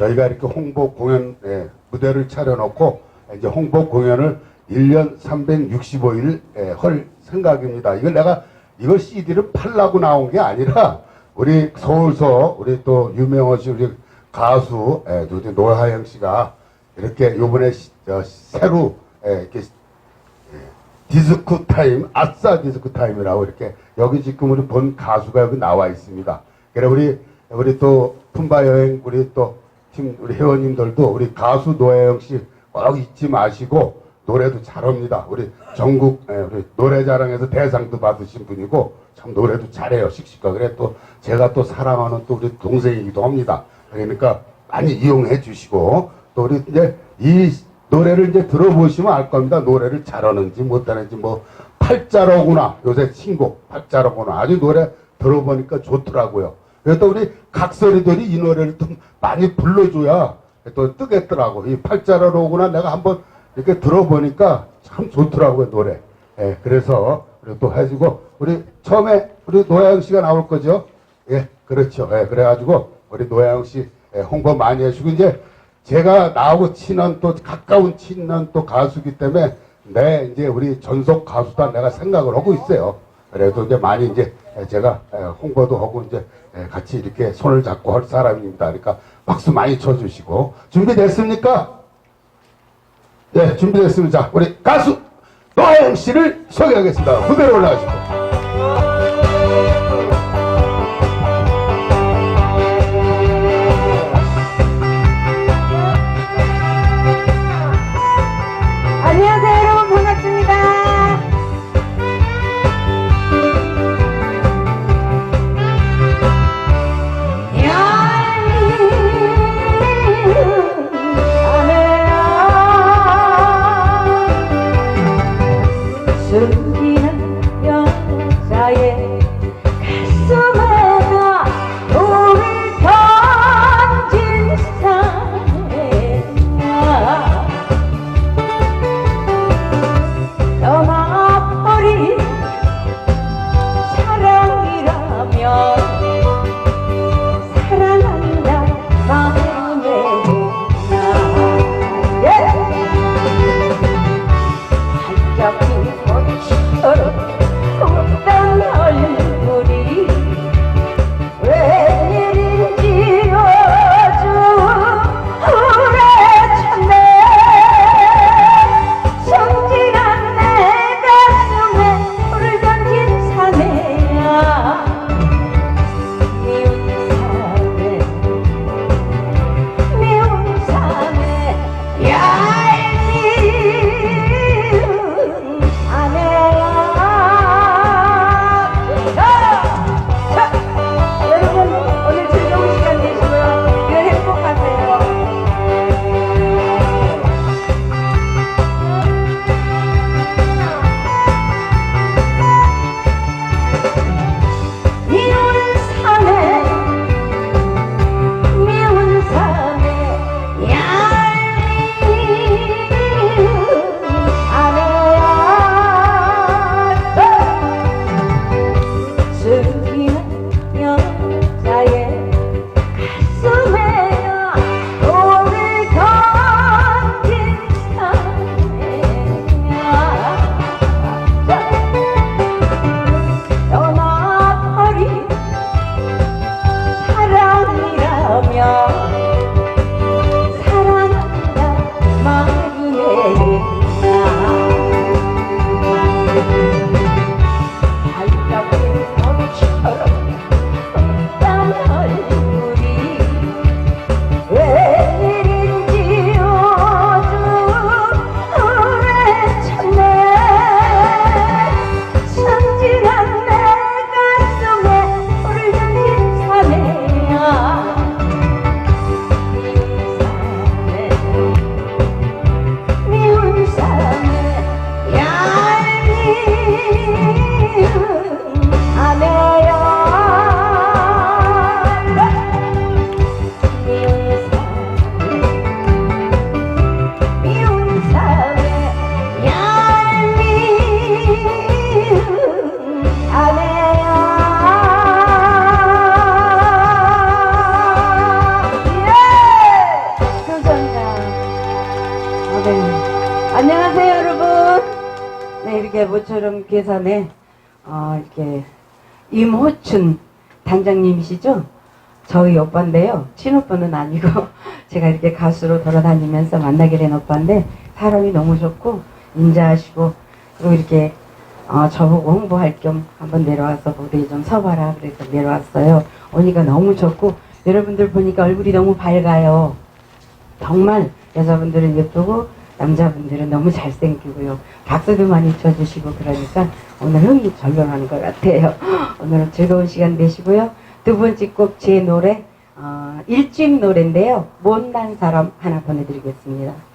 저희가 이렇게 홍보 공연 예, 무대를 차려놓고 이제 홍보 공연을 1년 365일 예, 할 생각입니다. 이걸 내가 이걸 CD를 팔라고 나온 게 아니라 우리 서울서 우리 또 유명하신 우리 가수 예, 노하영 씨가 이렇게 요번에 새로 예, 이렇게 디스코 타임, 아싸 디스코 타임이라고 이렇게 여기 지금 우리 본 가수가 여기 나와 있습니다. 그래 우리 우리 또 품바 여행 우리 또 팀 우리 회원님들도 우리 가수 노혜영 씨꼭 잊지 마시고 노래도 잘합니다. 우리 전국 예, 우리 노래자랑에서 대상도 받으신 분이고 참 노래도 잘해요. 씩씩하 그래 또 제가 또 사랑하는 또 우리 동생이기도 합니다. 그러니까 많이 이용해 주시고 또 우리 이제 이 노래를 이제 들어보시면 알 겁니다. 노래를 잘하는지 못하는지 뭐 팔자로구나 요새 신곡 팔자로구나 아주 노래 들어보니까 좋더라고요. 그래서 또 우리 각설이들이 이 노래를 좀 많이 불러줘야 또 뜨겠더라고. 이 팔자로구나 내가 한번 이렇게 들어보니까 참 좋더라고요 노래. 예, 그래서 또 해주고 우리 처음에 우리 노양 씨가 나올 거죠. 예, 그렇죠. 예, 그래가지고 우리 노양 씨 예, 홍보 많이 해주고 이제 제가 나하고 친한 또 가까운 친한 또 가수기 때문에 내 이제 우리 전속 가수다 내가 생각을 하고 있어요. 그래도 이제 많이 이제 제가 홍보도 하고 이제 같이 이렇게 손을 잡고 할 사람입니다. 그러니까 박수 많이 쳐주시고 준비됐습니까? 네, 준비됐습니다. 자, 우리 가수 노아영 씨를 소개하겠습니다. 무대로 올라가시고. 모처럼 계산에 어, 이렇게 임호춘 단장님이시죠? 저희 오빠인데요. 친오빠는 아니고 제가 이렇게 가수로 돌아다니면서 만나게 된 오빠인데 사람이 너무 좋고 인자하시고 그리고 이렇게 어, 저보고 홍보할 겸 한번 내려와서 무대에 좀 서봐라 그래서 내려왔어요. 오니까 너무 좋고 여러분들 보니까 얼굴이 너무 밝아요. 정말 여자분들은 예쁘고 남자분들은 너무 잘생기고요. 박수도 많이 쳐주시고 그러니까 오늘 흥이 절로나는 것 같아요. 오늘은 즐거운 시간 되시고요. 두 번째 곡 제 노래 어, 일집 노래인데요. 못난 사람 하나 보내드리겠습니다.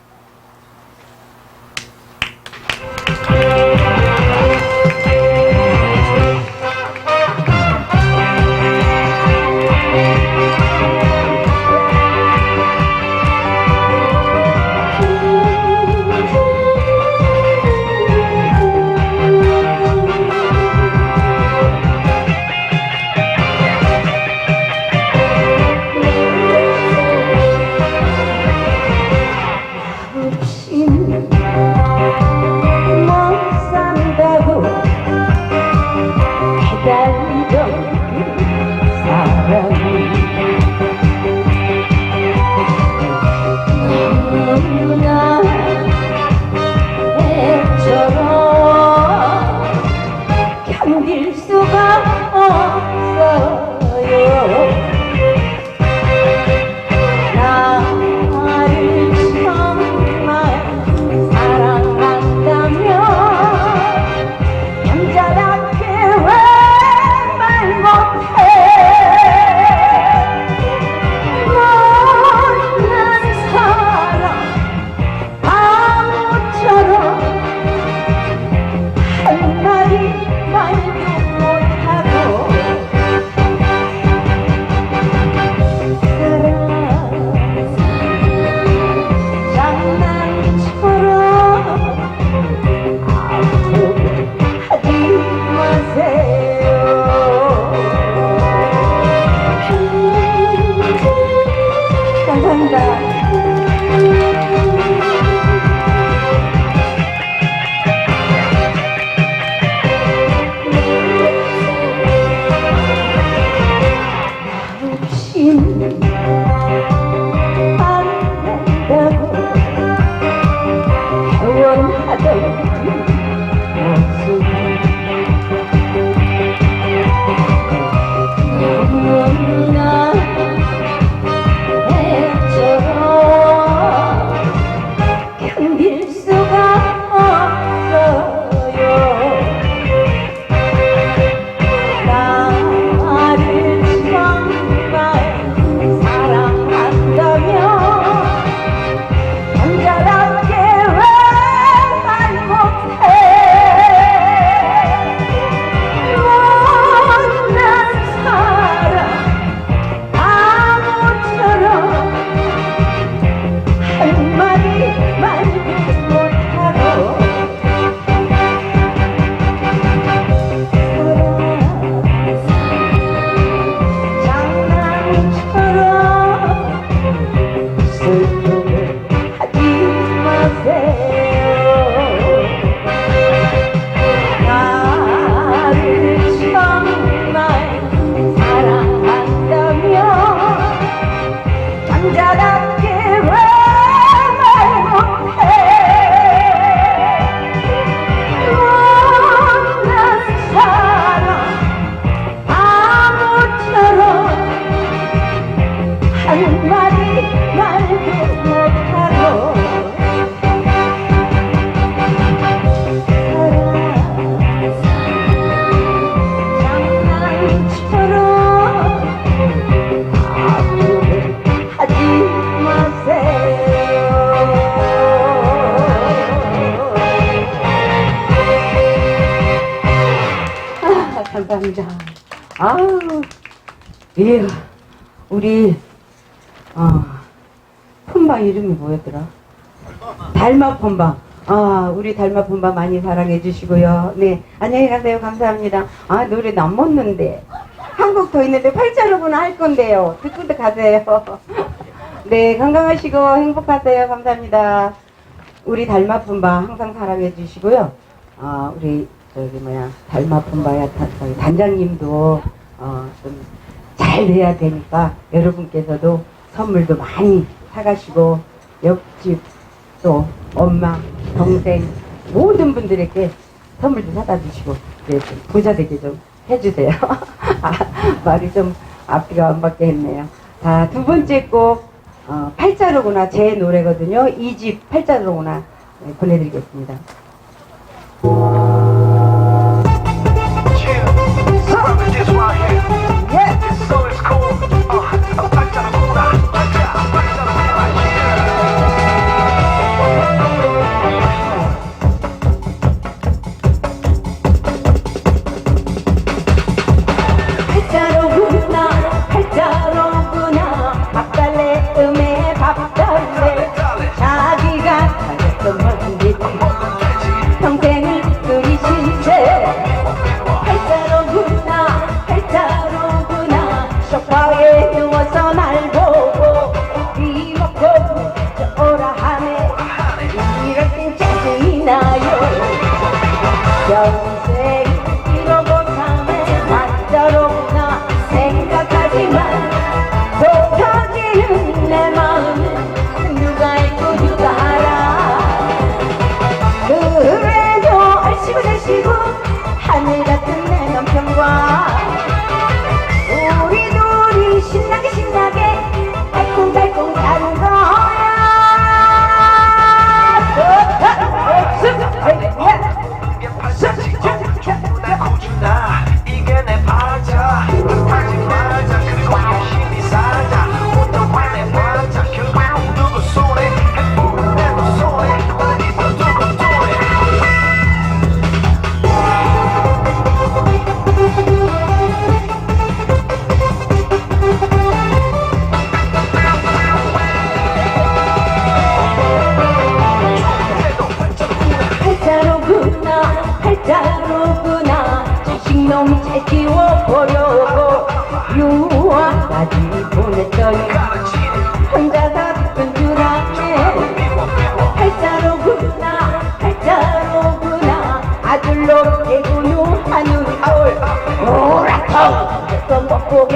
감사합니다. 아우, 예, 우리, 어, 폰방 이름이 뭐였더라? 달마 품바. 아, 우리 달마 품바 많이 사랑해 주시고요. 네, 안녕히 가세요. 감사합니다. 아, 노래 남았는데. 한국 더 있는데 팔자로구나 할 건데요. 듣고 가세요. 네, 건강하시고 행복하세요. 감사합니다. 우리 달마 품바 항상 사랑해 주시고요. 아, 우리 저기 뭐야 달마품 바야 단장님도 어, 좀잘 돼야 되니까 여러분께서도 선물도 많이 사가시고 옆집 또 엄마 동생 모든 분들에게 선물도 사다 주시고 네, 좀 부자 되게 좀 해주세요. 아, 말이 좀 앞뒤가 안 맞게 했네요. 자, 두 번째 곡, 어, 팔자로구나. 제 노래거든요. 이 집 팔자로구나. 네, 보내드리겠습니다. أدلو يقولوا حنون حول روح حول ثم فوق